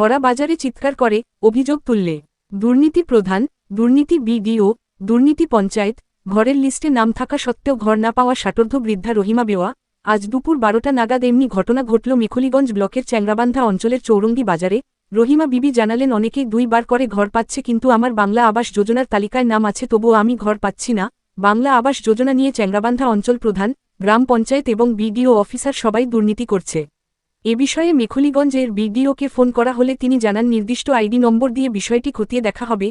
ভরা বাজারে চিৎকার করে, অভিযোগ তুললে। দুর্নীতি প্রধান, দুর্নীতি বিডিও, দুর্নীতি পঞ্চায়েত, ঘরের লিস্টে নাম থাকা সত্ত্বেও ঘর না পাওয়া ষাটোর্ধ বৃদ্ধা রহিমা বেওয়া, আজ দুপুর বারোটা নাগাদ এমনি ঘটনা ঘটল মেখলিগঞ্জ ব্লকের চ্যাংরাবান্ধা অঞ্চলের চৌরঙ্গি বাজারে। রহিমা বিবি জানালেন, অনেকেই দুইবার করে ঘর পাচ্ছে, কিন্তু আমার বাংলা আবাস যোজনার তালিকায় নাম আছে, তবুও আমি ঘর পাচ্ছি না। বাংলা আবাস যোজনা নিয়ে চ্যাংরাবান্ধা অঞ্চল প্রধান, গ্রাম পঞ্চায়েত এবং বিডিও অফিসার সবাই দুর্নীতি করছে। এ বিষয়ে মেখলিগঞ্জের বিডিওকে ফোন করা হলে তিনি জানান নির্দিষ্ট আইডি নম্বর দিয়ে বিষয়টি খতিয়ে দেখা হবে।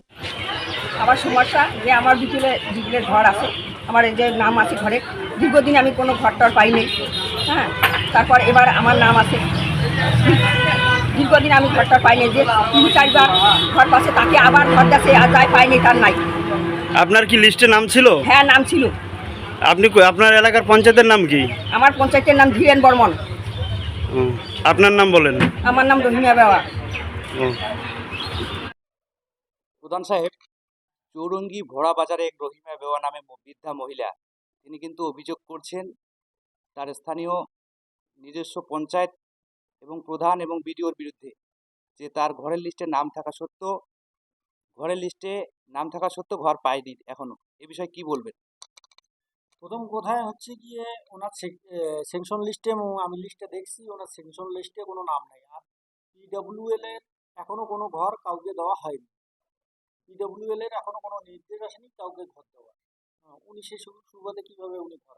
আমার সমস্যা যে আমার বিকেলে বিকেলের ঘর আছে আমার এই যে নাম আছে ঘরে দীর্ঘদিন আমি কোনো ঘর টর পাইনি হ্যাঁ? তারপর এবার আমার নাম আছে। দীর্ঘদিন আমি ঘর টর পাইনি যে তিন চারবার ঘর পাশে তাকে আবার ঘর কাছে আর যাই পাইনি তার নাই। আপনার কি লিস্টে নাম ছিল? হ্যাঁ নাম ছিল। আপনি আপনার এলাকার পঞ্চায়েতের নাম কি? আমার পঞ্চায়েতের নাম ধীরেন বর্মন। আপনার নাম বলেন। আমার নাম রহিমা বেওয়া। প্রধান সাহেব চৌরঙ্গি ভোড়া বাজারে এক রহিমা বেওয়া নামে বৃদ্ধা মহিলা। তিনি কিন্তু অভিযোগ করছেন তার স্থানীয় নিজস্ব পঞ্চায়েত এবং প্রধান এবং বিডিওর বিরুদ্ধে যে তার ঘরের লিস্টে নাম থাকা সত্ত্বেও ঘরের লিস্টে নাম থাকা সত্ত্বেও ঘর পায়নি এখনও এ বিষয়ে কি বলবেন? প্রথম কোথায় হচ্ছে গিয়ে ওনার সেকশন লিস্টে আমি লিস্টে দেখছি ওনার সেকশন লিস্টে কোনো নাম নেই। আর পিডব্লিউএল এর এখনও কোনো ঘর কাউকে দেওয়া হয়নি। পিডব্লিউএল এর এখনও কোনো নির্দেশ আসেনি কাউকে ঘর দেওয়া আহ, উনি সে সুবাদে কীভাবে উনি ঘর?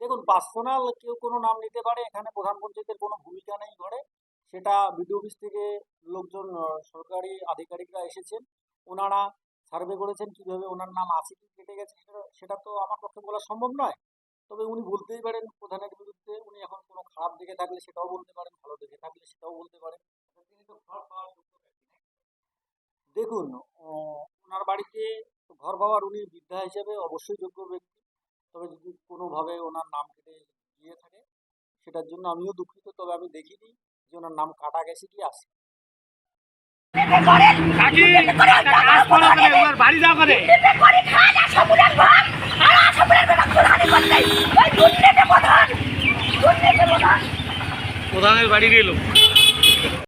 দেখুন পার্সোনাল কেউ কোনো নাম নিতে পারে এখানে প্রধান পঞ্চায়েতের কোনো ভূমিকা নেই ঘরে। সেটা বিডিও অফিস থেকে লোকজন সরকারি আধিকারিকরা এসেছেন। ওনারা সার্ভে করেছেন, কীভাবে ওনার নাম আছে, কি কেটে গেছে, সেটা সেটা তো আমার পক্ষে বলা সম্ভব নয়। তবে উনি বলতেই পারেন প্রধানের বিরুদ্ধে, উনি এখন কোনো খারাপ দিকে থাকলে সেটাও বলতে পারেন, ভালো দিকে থাকলে সেটাও বলতে পারেন। ঘর? দেখুন ওনার বাড়িতে ঘর পাওয়ার উনি বৃদ্ধা হিসেবে অবশ্যই যোগ্য ব্যক্তি। তবে যদি কোনোভাবে ওনার নাম কেটে গিয়ে থাকে, সেটার জন্য আমিও দুঃখিত, তবে আমি দেখিনি যে ওনার নাম কাটা গেছে কি আছে একটা কাজ করো। করে ওর বাড়ি যাও করে প্রধানের বাড়ি গেল।